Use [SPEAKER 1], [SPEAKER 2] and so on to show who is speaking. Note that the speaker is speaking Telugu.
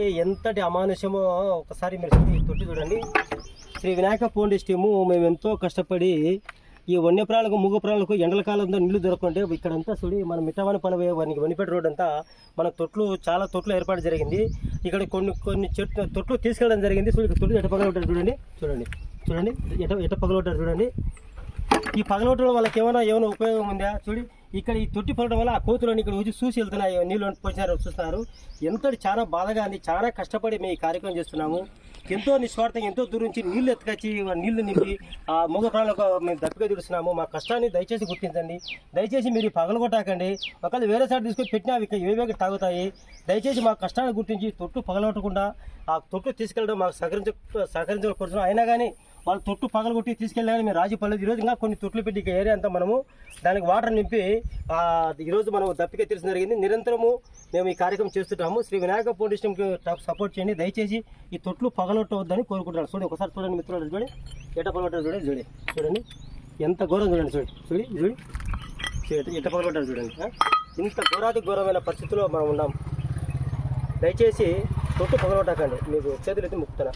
[SPEAKER 1] ఎంతటి అమానుషమో ఒకసారి మీరు తొట్టి చూడండి. శ్రీ వినాయక ఫౌండేషన్ మేము ఎంతో కష్టపడి ఈ వన్యప్రాణులకు మూగ ప్రాణులకు ఎండల కాలంలో నీళ్ళు దొరకంటే ఇక్కడంతా చూడి మన మిట్టవాని పలవే వానికి వనిపేట రోడ్ అంతా మన తొట్లు చాలా తొట్లు ఏర్పాటు జరిగింది. ఇక్కడ కొన్ని కొన్ని చెట్లు తొట్లు తీసుకెళ్ళడం జరిగింది. చూడండి తొట్లు ఎట పగలగొట్టారు చూడండి. చూడండి. చూడండి. ఎట ఎట పగలగొట్టారు చూడండి. ఈ పగలగొట్టడం వాళ్ళకి ఏమైనా ఏమైనా ఉపయోగం ఉందా చూడి ఇక్కడ ఈ తొట్టి పడడం వల్ల ఆ కోతులని ఇక్కడ వచ్చి చూసి వెళ్తున్నాయి నీళ్ళు పోసినారు చూస్తున్నారు ఎంతటి చాలా బాధగా ఉంది చాలా కష్టపడి మేము ఈ కార్యక్రమం చేస్తున్నాము ఎంతో నిస్వార్థంగా ఎంతో దూరం నుంచి నీళ్ళు ఎత్తుకొచ్చి నీళ్ళు నింపి ఆ మూగ ప్రాణాలకు మేము దప్పిగా తీరుస్తున్నాము మా కష్టాన్ని దయచేసి గుర్తించండి దయచేసి మీరు ఈ పగలగొట్టాకండి ఒకవేళ వేరే సైడ్ తీసుకొని పెట్టినా అవి ఏవేగా తాగుతాయి దయచేసి మా కష్టాన్ని గుర్తించి తొట్టు పగలగొట్టకుండా ఆ తొట్టు తీసుకెళ్ళడం మాకు సహకరించ సహకరించకూడదు అయినా కానీ వాళ్ళు తొట్టు పగలగొట్టి తీసుకెళ్ళాలని మేము రాజీ పడలేదు. ఈరోజు ఇంకా కొన్ని తొట్లు పెట్టి ఏరియా అంతా మనము దానికి వాటర్ నింపి ఈరోజు మనం దప్పిక తీర్చడం జరిగింది. నిరంతరము మేము ఈ కార్యక్రమం చేస్తుంటాము. శ్రీ వినాయక ఫౌండేషన్కి సపోర్ట్ చేయండి. దయచేసి ఈ తొట్లు పగలొట్టవద్దని కోరుకుంటున్నాను. చూడండి ఒకసారి చూడండి మిత్రులు చూడండి. ఎట పగలొట్టారు చూడండి చూడండి. చూడండి. ఎంత ఘోరం చూడండి చూడండి. చూడి చూడి చూడండి ఎట పగలొట్టారు చూడండి ఇంత ఘోరాది ఘోరమైన పరిస్థితిలో మనం ఉన్నాం. దయచేసి తొట్టు పగలొట్టకండి. మీకు చేతులు అయితే ముక్తున్నా